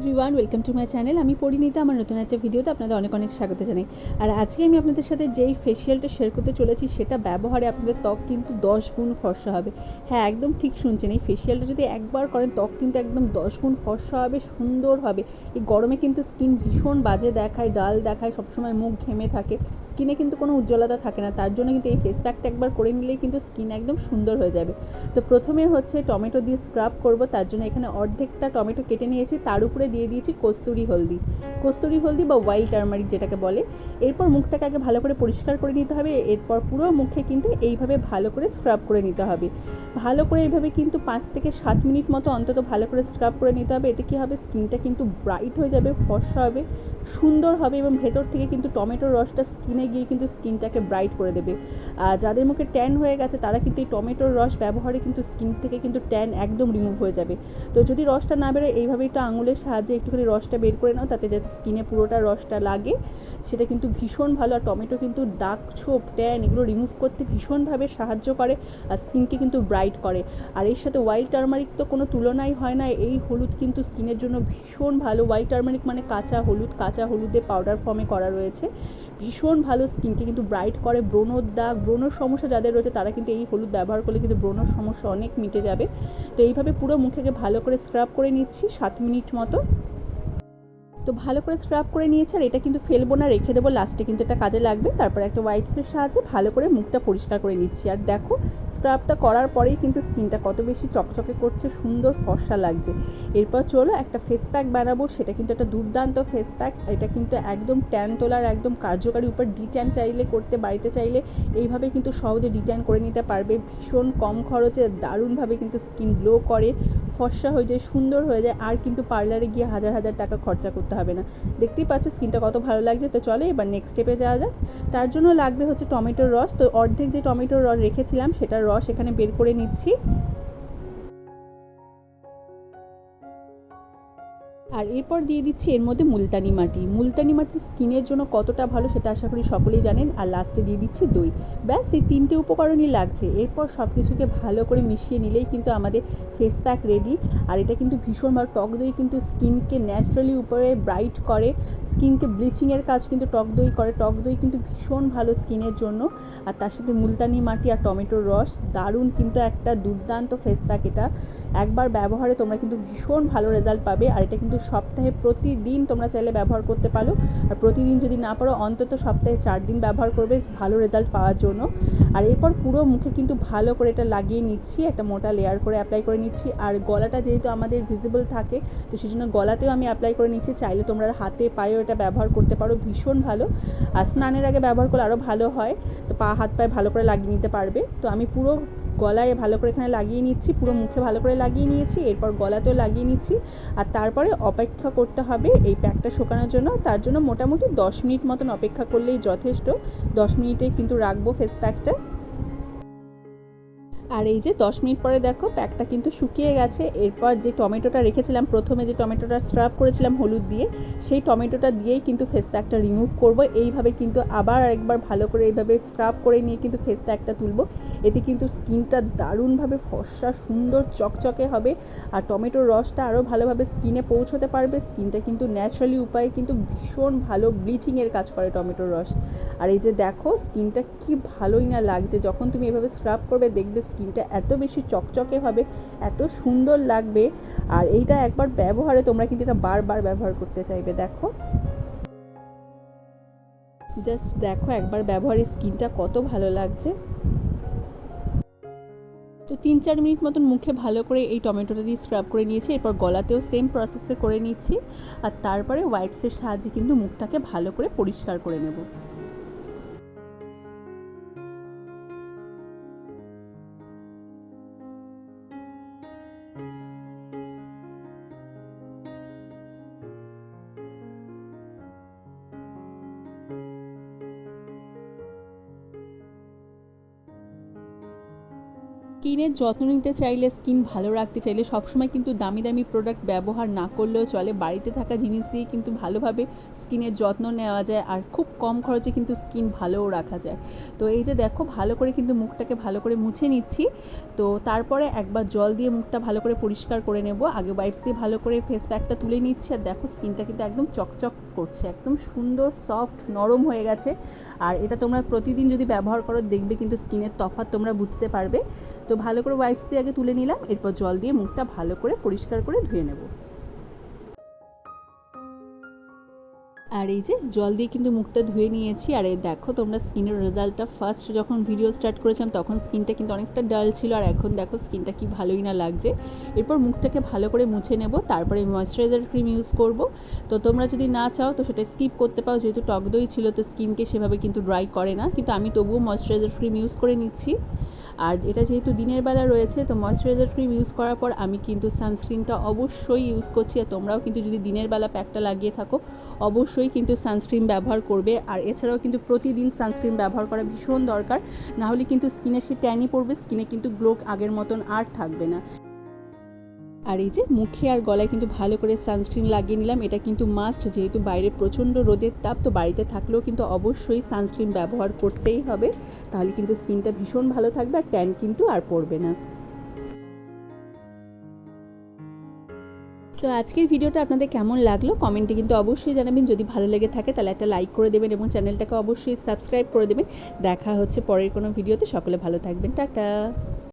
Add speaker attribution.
Speaker 1: Everyone welcome to my channel আমি পরিণীতা, আমার নতুন একটা ভিডিওতে আপনাদের অনেক অনেক স্বাগত জানাই। আর আজকে আমি আপনাদের সাথে যেই ফেসিয়ালটা শেয়ার করতে চলেছি, সেটা ব্যবহারে আপনাদের ত্বক কিন্তু দশ গুণ ফর্সা হবে। হ্যাঁ একদম ঠিক শুনছেন, এই ফেসিয়ালটা যদি একবার করেন, ত্বক কিন্তু একদম দশ গুণ ফর্সা হবে, সুন্দর হবে। এই গরমে কিন্তু স্কিন ভীষণ বাজে দেখায়, ডাল দেখায়, সবসময় মুখ ঘেমে থাকে। স্কিনে কিন্তু কোনো উজ্জ্বলতা থাকে না, তার জন্য কিন্তু এই ফেস প্যাকটা একবার করে নিলেই কিন্তু স্কিন একদম সুন্দর হয়ে যাবে। তো প্রথমে হচ্ছে টমেটো দিয়ে স্ক্রাব করব, তার জন্য এখানে অর্ধেকটা টমেটো কেটে নিয়েছি, তার উপরে দিয়ে দিয়েছি কস্তুরি হলদি। কস্তুরি হলদি বা হোয়াইট টার্মারিক যেটাকে বলে, এরপর মুখটাকে আগে ভালো করে পরিষ্কার করে নিতে হবে, এরপর পুরো মুখে কিন্তু এইভাবে ভালো করে স্ক্রাব করে নিতে হবে। ভালো করে এইভাবে কিন্তু পাঁচ থেকে সাত মিনিট মতো অন্তত ভালো করে স্ক্রাব করে নিতে হবে, এতে কী হবে? স্কিনটা কিন্তু ব্রাইট হয়ে যাবে, ফর্সা হবে, সুন্দর হবে এবং ভেতর থেকে কিন্তু টমেটোর রসটা স্কিনে গিয়ে কিন্তু স্কিনটাকে ব্রাইট করে দেবে। আর যাদের মুখে ট্যান হয়ে গেছে, তারা কিন্তু এই টমেটোর রস ব্যবহারে কিন্তু স্কিন থেকে কিন্তু ট্যান একদম রিমুভ হয়ে যাবে। তো যদি রসটা না বেরোয়, এইভাবে একটু আঙুলের সাহায্যে একটুখানি রসটা বের করে নাও, তাতে যাতে স্কিনে পুরোটা রসটা লাগে। সেটা কিন্তু ভীষণ ভালো, আর টমেটো কিন্তু দাগ, ছোপ, ট্যান এগুলো রিমুভ করতে ভীষণভাবে সাহায্য করে, আর স্কিনকে কিন্তু ব্রাইট করে। আর এর সাথে হোয়াইট টার্মারিক তো কোনো তুলনাই হয় না, এই হলুদ কিন্তু স্কিনের জন্য ভীষণ ভালো। হোয়াইট টার্মারিক মানে কাঁচা হলুদ, কাঁচা হলুদে পাউডার ফর্মে করা রয়েছে। ভীষণ ভালো স্কিনকে কিন্তু ব্রাইট করে। ব্রণর দাগ ব্রণর সমস্যা যাদের রয়েছে, তারা কিন্তু এই হলুদ ব্যবহার করলে কিন্তু ব্রণর সমস্যা অনেক মিটে যাবে। তো এইভাবে পুরো মুখেকে ভালো করে স্ক্রাব করে নিচ্ছি সাত মিনিট মতো। তো ভালো করে স্ক্রাব করে নিয়েছে আর এটা কিন্তু ফেলব না, রেখে দেবো। লাস্টে কিন্তু এটা কাজে লাগবে। তারপর একটা ওয়াইপসের সাহায্যে ভালো করে মুখটা পরিষ্কার করে নিচ্ছি। আর দেখো স্ক্রাবটা করার পরেই কিন্তু স্কিনটা কত বেশি চকচকে করছে, সুন্দর ফর্সা লাগছে। এরপর চলো একটা ফেস প্যাক বানাবো। সেটা কিন্তু একটা দুর্দান্ত ফেস প্যাক এটা কিন্তু একদম ট্যান তোলার, একদম কার্যকারী, উপর ডিট্যান চাইলে করতে, বাড়িতে চাইলে এইভাবে কিন্তু সহজে ডিট্যান করে নিতে পারবে। ভীষণ কম খরচে, দারুণভাবে কিন্তু স্কিন গ্লো করে। ফর্সা হয়ে যায়, সুন্দর হয়ে যায়, আর কিন্তু পার্লারে গিয়ে হাজার হাজার টাকা খরচা করতে হবে না। দেখতেই পাচ্ছ স্কিনটা কত ভালো লাগছে। তো চলে এবার নেক্সট স্টেপে যাওয়া যাক। তার জন্য লাগবে হচ্ছে টমেটোর রস। তো অর্ধেক যে টমেটোর রস রেখেছিলাম, সেটার রস এখানে বের করে নিচ্ছি। আর এরপর দিয়ে দিচ্ছি এর মধ্যে মুলতানি মাটি। মুলতানি মাটি স্কিনের জন্য কতটা ভালো সেটা আশা করি সকলেই জানেন। আর লাস্টে দিয়ে দিচ্ছি দই। ব্যাস, এই তিনটে উপকরণই লাগছে। এরপর সব কিছুকে ভালো করে মিশিয়ে নিলেই কিন্তু আমাদের ফেস প্যাক রেডি আর এটা কিন্তু ভীষণ ভালো। টক দই কিন্তু স্কিনকে ন্যাচারালি উপরে ব্রাইট করে। স্কিনকে ব্লিচিংয়ের কাজ কিন্তু টক দই করে। টক দই কিন্তু ভীষণ ভালো স্কিনের জন্য। আর তার সাথে মুলতানি মাটি আর টমেটোর রস। দারুণ কিন্তু একটা দুর্দান্ত ফেস প্যাক এটা। একবার ব্যবহারে তোমরা কিন্তু ভীষণ ভালো রেজাল্ট পাবে। আর এটা কিন্তু সপ্তাহে প্রতিদিন তোমরা চাইলে ব্যবহার করতে পারো। আর প্রতিদিন যদি না পারো, অন্তত সপ্তাহে চার দিন ব্যবহার করবে, ভালো রেজাল্ট পাওয়ার জন্য। আর এরপর পুরো মুখে কিন্তু ভালো করে এটা লাগিয়ে নিচ্ছি, একটা মোটা লেয়ার করে অ্যাপ্লাই করে নিচ্ছি। আর গলাটা যেহেতু আমাদের ভিজিবল থাকে, তো সেই জন্য গলাতেও আমি অ্যাপ্লাই করে নিচ্ছি। চাইলে তোমরা হাতে পায়েও এটা ব্যবহার করতে পারো, ভীষণ ভালো। আর স্নানের আগে ব্যবহার করলে আরও ভালো হয়, তো পা, হাত, পায়ে ভালো করে লাগিয়ে নিতে পারবে। তো আমি পুরো গলায় ভালো করে এখানে লাগিয়ে নিচ্ছি, পুরো মুখে ভালো করে লাগিয়ে নিয়েছি, এরপর গলাতেও লাগিয়ে নিচ্ছি। আর তারপরে অপেক্ষা করতে হবে এই প্যাকটা শোকানোর জন্য। তার জন্য মোটামুটি দশ মিনিট মতন অপেক্ষা করলেই যথেষ্ট। দশ মিনিটে কিন্তু রাখব ফেস প্যাকটা আর এই যে দশ মিনিট পরে দেখো প্যাকটা কিন্তু শুকিয়ে গেছে। এরপর যে টমেটোটা রেখেছিলাম, প্রথমে যে টমেটোটা স্ক্রাব করেছিলাম হলুদ দিয়ে, সেই টমেটোটা দিয়েই কিন্তু ফেস প্যাকটা রিমুভ করব। এইভাবে কিন্তু আবার একবার ভালো করে এইভাবে স্ক্রাব করে নিয়ে কিন্তু ফেস প্যাকটা তুলবো। এতে কিন্তু স্কিনটা দারুণভাবে ফর্সা, সুন্দর, চকচকে হবে আর টমেটোর রসটা আরও ভালোভাবে স্কিনে পৌঁছতে পারবে। স্কিনটা কিন্তু ন্যাচারালি উপায়ে কিন্তু ভীষণ ভালো ব্লিচিংয়ের কাজ করে টমেটোর রস। আর এই যে দেখো, স্কিনটা কি ভালোই না লাগছে। যখন তুমি এভাবে স্ক্রাব করবে, দেখবে স্কিনটা এত বেশি চকচকে হবে, এত সুন্দর লাগবে, আর এইটা একবার ব্যবহারে তোমরা কিন্তু এটা বারবার ব্যবহার করতে চাইবে, দেখো। জাস্ট দেখো একবার ব্যবহারে স্কিনটা কত ভালো লাগছে। তো তিন চার মিনিট মতন মুখে ভালো করে এই টমেটোটা দিয়ে স্ক্রাব করে নিয়েছি, এরপর গলাতেও সেম প্রসেসে করে নিচ্ছি, আর তারপরে ওয়াইপসের সাহায্যে কিন্তু মুখটাকে ভালো করে পরিষ্কার করে নেব। স্কিনের যত্ন নিতে চাইলে, স্কিন ভালো রাখতে চাইলে সবসময় কিন্তু দামি দামি প্রোডাক্ট ব্যবহার না করলেও চলে। বাড়িতে থাকা জিনিস দিয়ে কিন্তু ভালোভাবে স্কিনের যত্ন নেওয়া যায় আর খুব কম খরচে কিন্তু স্কিন ভালোও রাখা যায়। তো এই যে দেখো, ভালো করে কিন্তু মুখটাকে ভালো করে মুছে নিচ্ছি। তো তারপরে একবার জল দিয়ে মুখটা ভালো করে পরিষ্কার করে নেব। আগে ওয়াইপস দিয়ে ভালো করে ফেস প্যাকটা তুলে নিচ্ছি আর দেখো স্কিনটা কিন্তু একদম চকচক করছে, একদম সুন্দর সফট নরম হয়ে গেছে। আর এটা তোমরা প্রতিদিন যদি ব্যবহার করো, দেখবে কিন্তু স্কিনের তফাৎ তোমরা বুঝতে পারবে। তো ভালো করে ওয়াইপস দিয়ে আগে তুলে নিলাম, এরপর জল দিয়ে মুখটা ভালো করে পরিষ্কার করে ধুয়ে নেব। আর এই যে জল দিয়ে কিন্তু মুখটা ধুয়ে নিয়েছি, আর এই দেখো তোমরা স্কিনের রেজাল্টটা ফার্স্ট যখন ভিডিও স্টার্ট করেছিলাম, তখন স্কিনটা কিন্তু অনেকটা ডাল ছিল, আর এখন দেখো স্কিনটা কি ভালোই না লাগছে। এরপর মুখটাকে ভালো করে মুছে নেব, তারপরে ময়শ্চারাইজার ক্রিম ইউজ করব। তো তোমরা যদি না চাও, তো সেটা স্কিপ করতে পারো, যেহেতু টক দই ছিল, তো স্কিনকে সেভাবে কিন্তু ড্রাই করে না, কিন্তু আমি তবুও ময়শ্চারাইজার ক্রিম ইউজ করে নিচ্ছি। আর এটা যেহেতু দিনের বেলা রয়েছে, তো ময়শ্চারাইজার ক্রিম ইউজ করার পর আমি কিন্তু সানস্ক্রিনটা অবশ্যই ইউজ করছি। আর তোমরাও কিন্তু যদি দিনের বেলা প্যাকটা লাগিয়ে থাকো, অবশ্যই কিন্তু সানস্ক্রিন ব্যবহার করবে। আর এছাড়াও কিন্তু প্রতিদিন সানস্ক্রিন ব্যবহার করা ভীষণ দরকার। নাহলে কিন্তু স্কিনে সে ট্যানই পড়বে স্কিনে কিন্তু গ্লো আগের মতন আর থাকবে না। আর এই যে মুখে আর গলায় কিন্তু ভালো করে সানস্ক্রিন লাগিয়ে নিলাম, এটা কিন্তু মাস্ট যেহেতু বাইরে প্রচণ্ড রোদের তাপ, তো বাড়িতে থাকলেও কিন্তু অবশ্যই সানস্ক্রিন ব্যবহার করতেই হবে। তাহলে কিন্তু স্কিনটা ভীষণ ভালো থাকবে আর ট্যান কিন্তু আর পড়বে না। তো আজকের ভিডিওটা আপনাদের কেমন লাগল? কমেন্টে কিন্তু অবশ্যই জানাবেন। যদি ভালো লেগে থাকে তাহলে একটা লাইক করে দেবেন এবং চ্যানেলটাকে অবশ্যই সাবস্ক্রাইব করে দেবেন। দেখা হচ্ছে পরের কোনো ভিডিওতে। সকলে ভালো থাকবেন। টাটা!